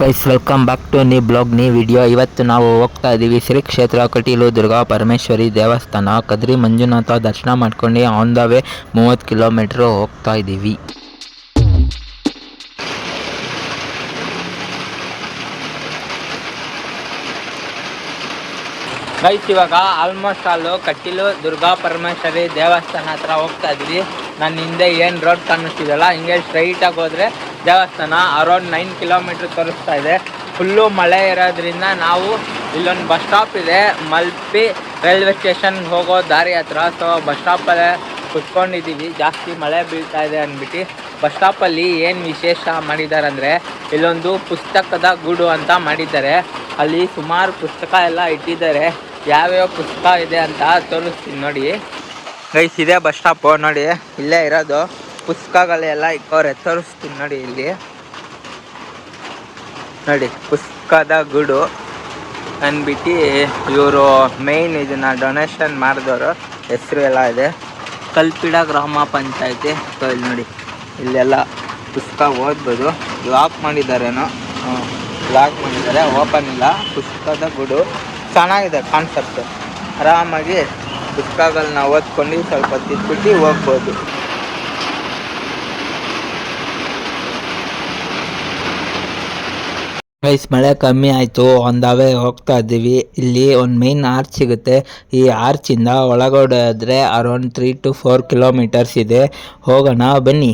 Guys welcome back to ನಿ vlog ನಿ video ಇವತ್ತು ನಾವು ಹೋಗ್ತಾ ಇದ್ದೀವಿ ಶ್ರೀ ಕ್ಷೇತ್ರ ಕಟೀಲು ದುರ್ಗಾ ಪರಮೇಶ್ವರಿ ದೇವಸ್ಥಾನ. ಕದ್ರಿ ಮಂಜುನಾಥ ದರ್ಶನ ಮಾಡ್ಕೊಂಡು ಆನ್ ದ ವೇ ಮೂವತ್ತು ಕಿಲೋಮೀಟ್ರ್ ಹೋಗ್ತಾ ಇದ್ದೀವಿ ಗೈಸ್ ಇವಾಗ ಆಲ್ಮೋಸ್ಟ್ ಆಲು ಕಟೀಲು ದುರ್ಗಾ ಪರಮೇಶ್ವರಿ ದೇವಸ್ಥಾನ ಹತ್ರ ಹೋಗ್ತಾ ಇದ್ದೀವಿ ನನ್ನ ಹಿಂದೆ ಏನು ರೋಡ್ ಕಾಣಿಸ್ತಿದ್ದಲ್ಲ ಹಿಂಗೆ ಸ್ಟ್ರೈಟಾಗಿ ಹೋದರೆ ದೇವಸ್ಥಾನ ಅರೌಂಡ್ ನೈನ್ ಕಿಲೋಮೀಟರ್ ತೋರಿಸ್ತಾ ಇದೆ. ಫುಲ್ಲು ಮಳೆ ಇರೋದ್ರಿಂದ ನಾವು ಇಲ್ಲೊಂದು ಬಸ್ ಸ್ಟಾಪ್ ಇದೆ. ಮಲ್ಪಿ ರೈಲ್ವೆ ಸ್ಟೇಷನ್ ಹೋಗೋ ದಾರಿ ಹತ್ರ. ಸೊ ಬಸ್ ಸ್ಟಾಪಲ್ಲೇ ಕುತ್ಕೊಂಡಿದ್ದೀವಿ ಜಾಸ್ತಿ ಮಳೆ ಬೀಳ್ತಾ ಇದೆ ಅಂದ್ಬಿಟ್ಟು ಬಸ್ ಸ್ಟಾಪಲ್ಲಿ ಏನು ವಿಶೇಷ ಮಾಡಿದ್ದಾರೆ ಅಂದರೆ ಇಲ್ಲೊಂದು ಪುಸ್ತಕದ ಗೂಡು ಅಂತ ಮಾಡಿದ್ದಾರೆ. ಅಲ್ಲಿ ಸುಮಾರು ಪುಸ್ತಕ ಎಲ್ಲ ಇಟ್ಟಿದ್ದಾರೆ. ಯಾವ್ಯಾವ ಪುಸ್ತಕ ಇದೆ ಅಂತ ತೋರಿಸ್ತೀನಿ ನೋಡಿ. ಗೈಸ್ ಇದೆ ಬಸ್ ಸ್ಟಾಪು ನೋಡಿ, ಇಲ್ಲೇ ಇರೋದು. ಪುಸ್ತಕಗಳೆಲ್ಲ ಇಕ್ಕವ್ರೆ ತೋರಿಸ್ತೀನಿ ನೋಡಿ ಇಲ್ಲಿ. ನೋಡಿ, ಪುಸ್ತಕದ ಗುಡು. ಅಂದ್ಬಿಟ್ಟು ಇವರು ಮೇನ್ ಇದನ್ನ ಡೊನೇಷನ್ ಮಾಡಿದವರು, ಹೆಸರು ಎಲ್ಲ ಇದೆ. ಕಲ್ಪಿಡ ಗ್ರಾಮ ಪಂಚಾಯತಿ. ಸೊ, ಇಲ್ಲಿ ನೋಡಿ, ಇಲ್ಲೆಲ್ಲ ಪುಸ್ತಕ ಓದ್ಬೋದು. ಲಾಕ್ ಮಾಡಿದ್ದಾರೇನೋ? ಲಾಕ್ ಮಾಡಿದ್ದಾರೆ. ಓಪನ್ ಇಲ್ಲ. ಪುಸ್ತಕದ ಗುಡು. ಚೆನ್ನಾಗಿದೆ ಕಾನ್ಸೆಪ್ಟ್ ಆರಾಮಾಗಿ ಪುಸ್ತಕಗಳನ್ನ ಓದ್ಕೊಂಡು ಸ್ವಲ್ಪ ತಿದ್ಬಿಟ್ಟು ಹೋಗ್ಬೋದು. ಗೈಸ್ ಮಳೆ ಕಮ್ಮಿ ಆಯಿತು ಒಂದಾವೇ ಹೋಗ್ತಾ ಇದ್ದೀವಿ. ಇಲ್ಲಿ ಒಂದು ಮೇನ್ ಆರ್ಚ್ ಸಿಗುತ್ತೆ. ಈ ಆರ್ಚಿಂದ ಒಳಗಡೆ ಆದರೆ around three to four kilometres ಇದೆ. ಹೋಗೋಣ, ಬನ್ನಿ.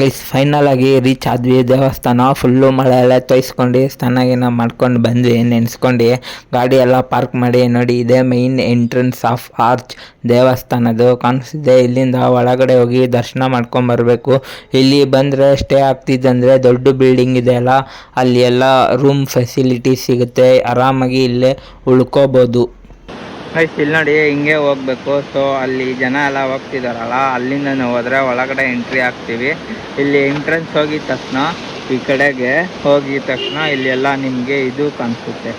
ಗೈಸ್ ಫೈನಲ್ ಆಗಿ ರೀಚ್ ಆದ್ವಿ. ದೇವಸ್ಥಾನ ಫುಲ್ಲು ಮಳೆ ಎಲ್ಲ ತೊಯ್ಸ್ಕೊಂಡು ಸ್ನಾನ ಗೀನ ಮಾಡ್ಕೊಂಡು ಬಂದ್ವಿ, ನೆನೆಸ್ಕೊಂಡು ಗಾಡಿ ಎಲ್ಲ ಪಾರ್ಕ್ ಮಾಡಿ. ನೋಡಿ, ಇದೇ ಮೈನ್ ಎಂಟ್ರೆನ್ಸ್ ಆಫ್ ಆರ್ಚ್ ದೇವಸ್ಥಾನದು ಕಾಣಿಸ್ತಿದೆ, ಇಲ್ಲಿಂದ ಒಳಗಡೆ ಹೋಗಿ ದರ್ಶನ ಮಾಡ್ಕೊಂಡು ಬರಬೇಕು. ಇಲ್ಲಿ ಬಂದರೆ ಸ್ಟೇ ಆಗ್ತಿದ್ದಂದರೆ ದೊಡ್ಡ ಬಿಲ್ಡಿಂಗ್ ಇದೆ ಅಲ್ಲ. ಅಲ್ಲಿ ಎಲ್ಲ ರೂಮ್ ಫೆಸಿಲಿಟಿ ಸಿಗುತ್ತೆ. ಆರಾಮಾಗಿ ಇಲ್ಲೇ ಉಳ್ಕೋಬೋದು. ಗೈಸ್ ಇಲ್ಲಿ ನೋಡಿ ಹಿಂಗೆ ಹೋಗ್ಬೇಕು. ಸೊ ಅಲ್ಲಿ ಜನ ಎಲ್ಲ ಹೋಗ್ತಿದಾರಲ್ಲ, ಅಲ್ಲಿಂದ ನಾವು ಹೋದ್ರೆ ಒಳಗಡೆ ಎಂಟ್ರಿ ಆಗ್ತೀವಿ ಇಲ್ಲಿ ಎಂಟ್ರೆನ್ಸ್ ಹೋಗಿದ ತಕ್ಷಣ, ಈ ಕಡೆಗೆ ಹೋಗಿದ ತಕ್ಷಣ ಇಲ್ಲಿ ಎಲ್ಲ ನಿಮಗೆ ಇದು ಕಾಣಿಸುತ್ತೆ.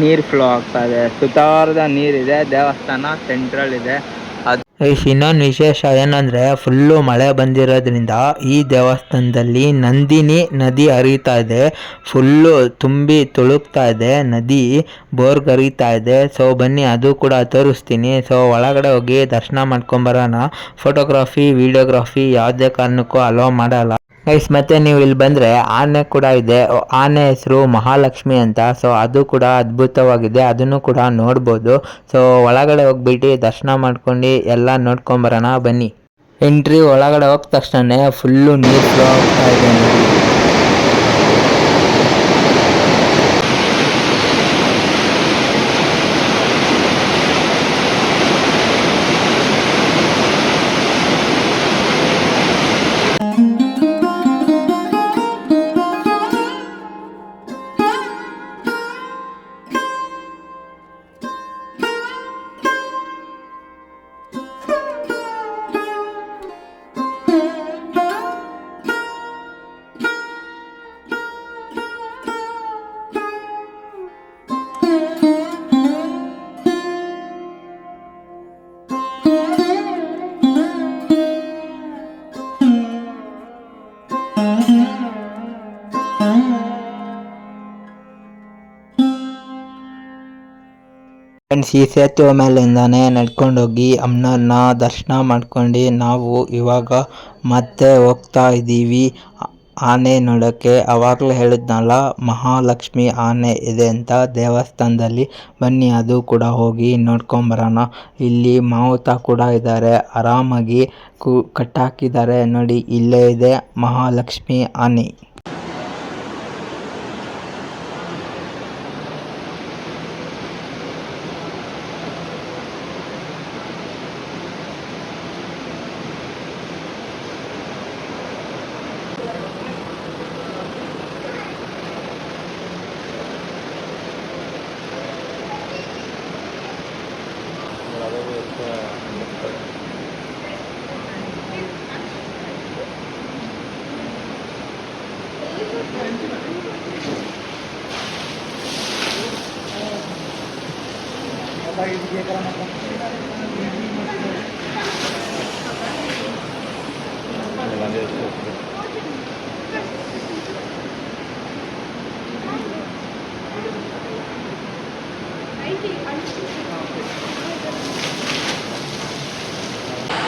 ನೀರು ಫ್ಲೋ ಆಗ್ತಾ ಇದೆ. ಸುತ್ತಾರದ ನೀರಿದೆ, ದೇವಸ್ಥಾನ ಸೆಂಟ್ರಲ್ ಇದೆ. ಇನ್ನೊಂದು ವಿಶೇಷ ಏನಂದರೆ ಫುಲ್ಲು ಮಳೆ ಬಂದಿರೋದ್ರಿಂದ ಈ ದೇವಸ್ಥಾನದಲ್ಲಿ ನಂದಿನಿ ನದಿ ಹರಿತಾ ಇದೆ. ಫುಲ್ಲು ತುಂಬಿ ತುಳುಕ್ತಾ ಇದೆ. ನದಿ ಬೋರ್ಗ್ ಹರಿತಾ ಇದೆ. ಸೊ ಬನ್ನಿ, ಅದು ಕೂಡ ತೋರಿಸ್ತೀನಿ. ಸೊ ಒಳಗಡೆ ಹೋಗಿ ದರ್ಶನ ಮಾಡ್ಕೊಂಬರೋಣ ಫೋಟೋಗ್ರಾಫಿ ವಿಡಿಯೋಗ್ರಾಫಿ ಯಾವುದೇ ಕಾರಣಕ್ಕೂ ಅಲೋ ಮಾಡಲ್ಲ. ಗೈಸ್ ಮತ್ತೆ ನೀವು ಇಲ್ಲಿ ಬಂದರೆ ಆನೆ ಕೂಡ ಇದೆ. ಆನೆ ಹೆಸರು ಮಹಾಲಕ್ಷ್ಮಿ ಅಂತ. ಸೊ ಅದು ಕೂಡ ಅದ್ಭುತವಾಗಿದೆ. ಅದನ್ನು ಕೂಡ ನೋಡ್ಬೋದು. ಸೊ ಒಳಗಡೆ ಹೋಗ್ಬಿಟ್ಟು ದರ್ಶನ ಮಾಡ್ಕೊಂಡು ಎಲ್ಲ ನೋಡ್ಕೊಂಬರೋಣ. ಬನ್ನಿ. ಎಂಟ್ರಿ ಒಳಗಡೆ ಹೋದ ತಕ್ಷಣ ಫುಲ್ಲು ನೀರು ಫ್ಲೋ ಆಗ್ತಾ ಇದೆ. ಫ್ರೆಂಡ್ಸ್ ಈ ಸೇತುವೆ ಮೇಲಿಂದಾನೆ ನಡ್ಕೊಂಡೋಗಿ ಅಮ್ಮನನ್ನ ದರ್ಶನ ಮಾಡ್ಕೊಂಡು ನಾವು ಇವಾಗ ಮತ್ತೆ ಹೋಗ್ತಾ ಇದ್ದೀವಿ. ಆನೆ ನೋಡೋಕ್ಕೆ ಆವಾಗಲೇ ಹೇಳಿದ್ನಲ್ಲ, ಮಹಾಲಕ್ಷ್ಮಿ ಆನೆ ಇದೆ ಅಂತ ದೇವಸ್ಥಾನದಲ್ಲಿ ಬನ್ನಿ, ಅದು ಕೂಡ ಹೋಗಿ ನೋಡ್ಕೊಂಬರೋಣ. ಇಲ್ಲಿ ಮಾವುತ ಕೂಡ ಇದ್ದಾರೆ, ಆರಾಮಾಗಿ ಕು, ಕಟ್ಟಾಕಿದ್ದಾರೆ. ನೋಡಿ, ಇಲ್ಲೇ ಇದೆ ಮಹಾಲಕ್ಷ್ಮಿ ಆನೆ.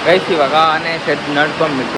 कैसी वगा आने से नड़पम मिलते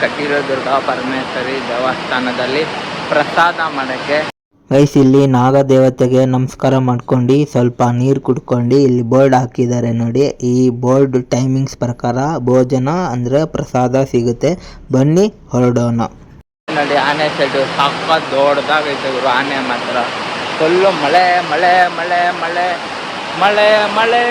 ಕಟೀಲು ದುರ್ಗಾ ಪರಮೇಶ್ವರಿ ದೇವಸ್ಥಾನದಲ್ಲಿ ಪ್ರಸಾದ ಮಾಡಕ್ಕೆ. ಗೈಸ್ ಇಲ್ಲಿ ನಾಗದೇವತೆಗೆ ನಮಸ್ಕಾರ ಮಾಡ್ಕೊಂಡು ಸ್ವಲ್ಪ ನೀರು ಕುಡ್ಕೊಂಡು ಇಲ್ಲಿ ಬೋರ್ಡ್ ಹಾಕಿದ್ದಾರೆ ನೋಡಿ. ಈ ಬೋರ್ಡ್ ಟೈಮಿಂಗ್ಸ್ ಪ್ರಕಾರ ಭೋಜನ ಅಂದರೆ ಪ್ರಸಾದ ಸಿಗುತ್ತೆ. ಬನ್ನಿ ಹೊರಡೋಣ. ನೋಡಿ ಆನೆ ಸೆಡ್ ಸಾಕ ದೊಡ್ಡದಾಗೈತೆ ಗುರು ಆನೆ ಮಾತ್ರ. ಫುಲ್ಲು ಮಳೆ ಮಳೆ ಮಳೆ ಮಳೆ ಮಳೆ ಮಳೆ.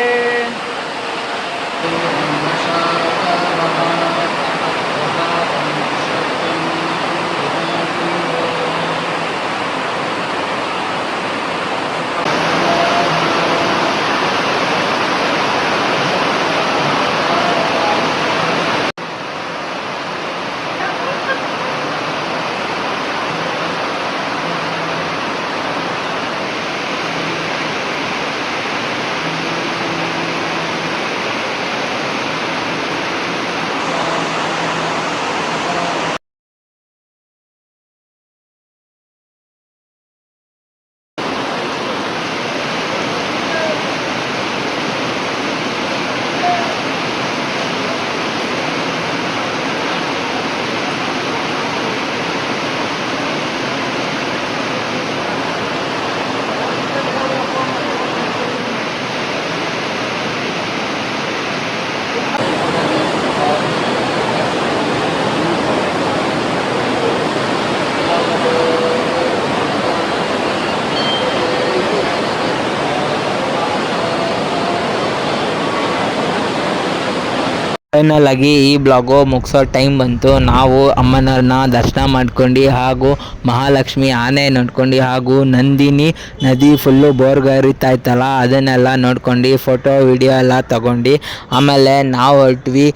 ಫೈನಲ್ ಆಗಿ ಈ ಬ್ಲಾಗು ಮುಗಿಸೋ ಟೈಮ್ ಬಂತು. ನಾವು ಅಮ್ಮನವ್ರನ್ನ ದರ್ಶನ ಮಾಡ್ಕೊಂಡು ಹಾಗೂ ಮಹಾಲಕ್ಷ್ಮಿ ಆನೆ ನೋಡ್ಕೊಂಡು ಹಾಗೂ ನಂದಿನಿ ನದಿ ಫುಲ್ಲು ಬೋರ್ಗ ಹರಿತಾ ಇತ್ತಲ್ಲ ಅದನ್ನೆಲ್ಲ ನೋಡ್ಕೊಂಡು ಫೋಟೋ, ವಿಡಿಯೋ ಎಲ್ಲ ತಗೊಂಡು ಆಮೇಲೆ ನಾವು ಹೊರಟ್ವಿ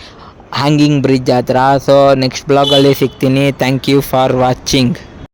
ಹ್ಯಾಂಗಿಂಗ್ ಬ್ರಿಡ್ಜ್ ಹತ್ರ. ಸೊ ನೆಕ್ಸ್ಟ್ ಬ್ಲಾಗಲ್ಲಿ ಸಿಗ್ತೀನಿ. Thank you for watching